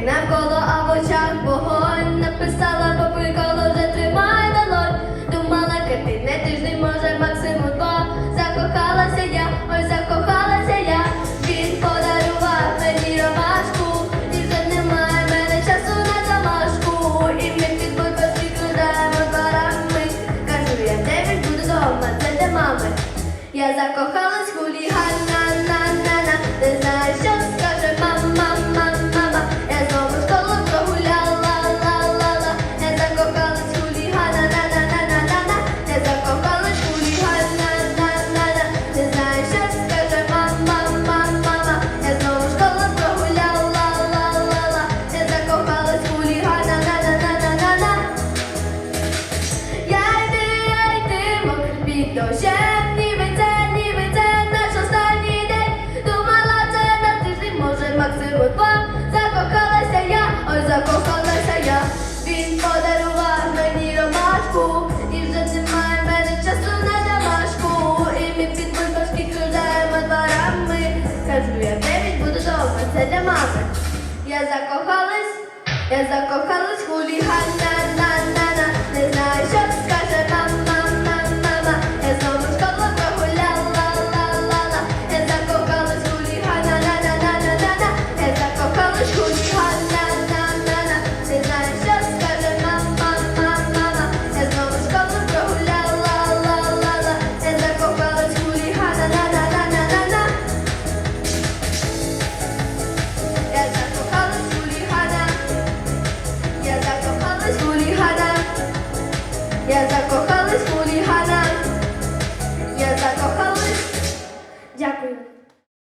навколо, а в очах вогонь. Написала, покликала, вже тримай долонь. Думала, картини тиждень, може, максимум два Закохалася я, ой, закохалася я. Він подарував мені ромашку. І вже немає мене часу на домашку. І ми під бульбашки кидаємо дворами Кажу, я дев'ять буду дома, це для мами. Я закохалась в дощем, ніби це, ніби це наш останній день. Думала, це на тиждень, може, максимум два. Закохалася я, ой, закохалася я. Він подарував мені ромашку, і вже немає мене часу на домашку. І ми під бульбашки кружаємо дворами. Кажу, я дев'ять буду дома, це для мами. Я закохалась, я закохалась в я закохалась в хулігана, я закохалась. Дякую.